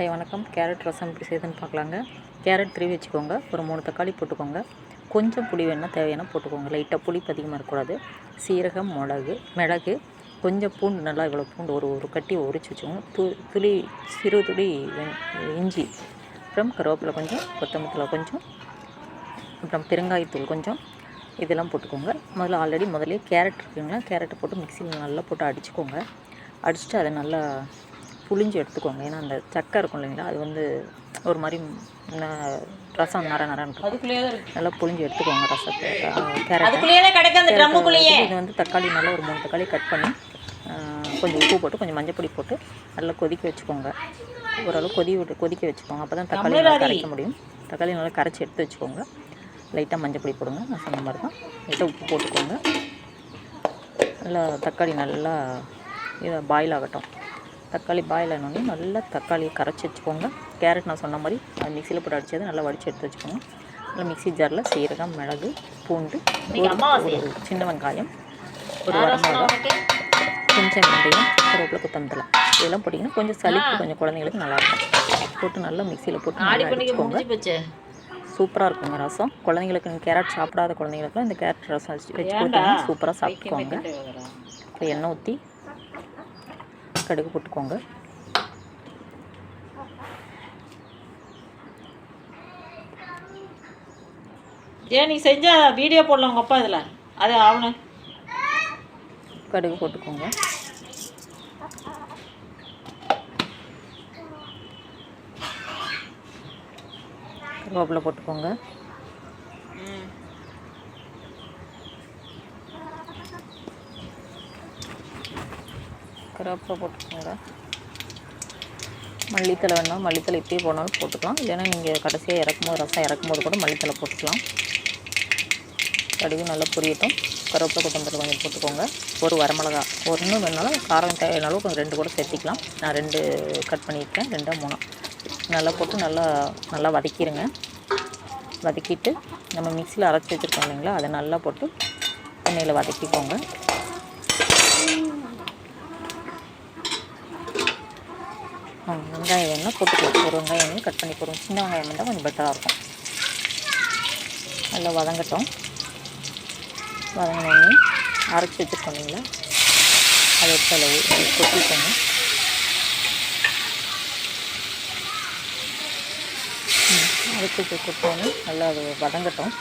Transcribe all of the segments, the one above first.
ஐயா வணக்கம். கேரட் ரசம் எப்படி செய்யுதுன்னு பார்க்கலாங்க. கேரட் திருவி வச்சுக்கோங்க. ஒரு மூணு தக்காளி போட்டுக்கோங்க. கொஞ்சம் புளி வேணால் தேவையான போட்டுக்கோங்க. லைட்டாக புளிப்பு அதிகமாக இருக்கக்கூடாது. சீரகம் மிளகு மிளகு கொஞ்சம் பூண்டு நல்லா இவ்வளோ பூண்டு ஒரு ஒரு கட்டி உரிச்சு வச்சுக்கோங்க. து துளி சிறு துளி இஞ்சி அப்புறம் கருவேப்பிலை கொஞ்சம் கொத்தமல்லி கொஞ்சம் அப்புறம் பெருங்காயத்தூள் கொஞ்சம் இதெல்லாம் போட்டுக்கோங்க. முதல்ல ஆல்ரெடி முதல்ல கேரட் இருக்குங்களா? கேரட்டை போட்டு மிக்சியில் நல்லா போட்டு அடிச்சுக்கோங்க. அடிச்சுட்டு அதை நல்லா புளிஞ்சு எடுத்துக்கோங்க. ஏன்னா அந்த சக்கை இருக்கும் இல்லைங்களா? அது வந்து ஒரு மாதிரி ரசம் நர நரன்னு நல்லா புளிஞ்சு எடுத்துக்கோங்க ரசத்தை. கேரட் இது வந்து தக்காளி நல்லா ஒரு மூணு தக்காளி கட் பண்ணி கொஞ்சம் உப்பு போட்டு கொஞ்சம் மஞ்சள் பொடி போட்டு நல்லா கொதிக்க வச்சுக்கோங்க. ஓரளவு கொதி விட்டு கொதிக்க வச்சுக்கோங்க. அப்போ தான் தக்காளி நல்லா கரைக்க முடியும். தக்காளி நல்லா கரைச்சி எடுத்து வச்சுக்கோங்க. லைட்டாக மஞ்சள் பொடி போடுங்க. நான் சொன்ன மாதிரி தான். லைட்டாக உப்பு போட்டுக்கோங்க. நல்லா தக்காளி நல்லா இதை பாயில் ஆகட்டும். தக்காளி பாயில் ஆனோடனே நல்லா தக்காளியை கரைச்சி வச்சுக்கோங்க. கேரட் நான் சொன்ன மாதிரி அது மிக்சியில் போட்டு அடிச்சது நல்லா வடித்து எடுத்து வச்சுக்கோங்க. நல்லா மிக்ஸி ஜாரில் சீரகம் மிளகு பூண்டு ஒரு- சின்ன வெங்காயம் ஒரு வரமிளகா கொஞ்சம் வெந்தயம் கருவேப்பிலை கொத்தமல்லி. இதெல்லாம் போட்டிங்கன்னா கொஞ்சம் சளிப்பு கொஞ்சம் குழந்தைங்களுக்கு நல்லாயிருக்கும் போட்டு நல்லா மிக்சியில் போட்டு நல்லா அடிச்சுக்கோங்க. போச்சு. சூப்பராக இருக்குங்க ரசம். குழந்தைங்களுக்கு கேரட் சாப்பிடாத குழந்தைங்களுக்குலாம் இந்த கேரட் ரசம் வச்சு வச்சு கொடுத்தீங்கன்னா சூப்பராக சாப்பிட்டுக்கோங்க. இப்போ எண்ணெய் ஊற்றி கடுகு போட்டுக்கோங்க. ஏன் நீ செஞ்ச வீடியோ போடலாம் உங்க அப்பா இதுல. அது அவனு கடுகு போட்டுக்கோங்க. கருவேப்பிலை போட்டுக்கோங்க. கருவேப்பிலை போட்டுக்கோங்க. மல்லித்தலை வேணால் மல்லித்தலை இப்பயே போனாலும் போட்டுக்கலாம். இல்லைன்னா நீங்கள் கடைசியாக இறக்கும்போது ரசம் இறக்கும்போது கூட மல்லித்தலை போட்டுக்கலாம். கடுகு நல்லா பொரியட்டும். கருவேப்பிலை கொத்தமல்லி கொஞ்சம் போட்டுக்கோங்க. ஒரு வரமிளகா ஒன்று வேணாலும் காரம் தேவையான கொஞ்சம் ரெண்டு கூட சேர்த்திக்கலாம். நான் ரெண்டு கட் பண்ணியிருக்கேன் ரெண்டாக மூணா. நல்லா போட்டு நல்லா நல்லா வதக்கிடுங்க வதக்கிட்டு நம்ம மிக்சியில் அரைச்சி வச்சுருக்கோம் இல்லைங்களா அதை நல்லா போட்டு எண்ணெயில் வதக்கிக்கோங்க. வெங்காயம் வேணால் போட்டுக்கலாம். ஒரு வெங்காயம் வேணும் கட் பண்ணி போடுவோம். சின்ன வெங்காயம் இருந்தால் கொஞ்சம் பெட்டராக இருக்கும். நல்லா வதங்கட்டும். வதங்கினோடனே அரைச்சி வச்சுருக்கோம் இல்லைங்களா? அதை எடுத்து கொட்டி ஊ- கொட்டிக்கோங்க. அரைச்சி வச்சு கொட்டோன்னு நல்லா அது வதங்கட்டும்.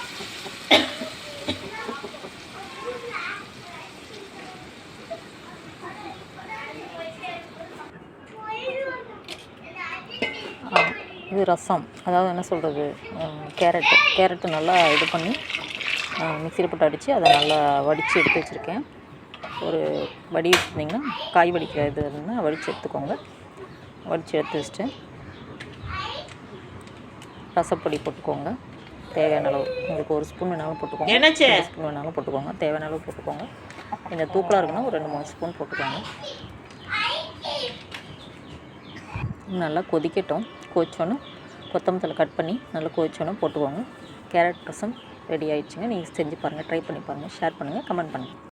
இது ரசம். அதாவது என்ன சொல்கிறது கேரட்டு கேரட்டு நல்லா இது பண்ணி மிக்சியில் போட்டு அடித்து அதை நல்லா வடித்து எடுத்து வச்சுருக்கேன். ஒரு வடி வச்சுருந்தீங்கன்னா காய் வடிக்கிற இது இருந்தால் வடித்து எடுத்துக்கோங்க. வடித்து எடுத்து வச்சுட்டு ரசப்பொடி போட்டுக்கோங்க. தேவையான அளவு. உங்களுக்கு ஒரு ஸ்பூன் வேணாலும் போட்டுக்கோங்க? ரெண்டு ஸ்பூன் வேணாலும் போட்டுக்கோங்க. தேவையான அளவு போட்டுக்கோங்க. கொஞ்சம் தூக்கலாக இருக்குன்னா ஒரு ரெண்டு மூணு ஸ்பூன் போட்டுக்கோங்க. நல்லா கொதிக்கட்டும். கொதிச்சோன்னு கொத்தமல்லி கட் பண்ணி நல்லா கொதிச்சோன்னு போட்டுக்கோங்க. கேரட் ரசம் ரெடி ஆயிடுச்சுங்க. நீங்கள் செஞ்சு பாருங்கள் ட்ரை பண்ணி பாருங்கள் ஷேர் பண்ணுங்கள் கமெண்ட் பண்ணுங்கள்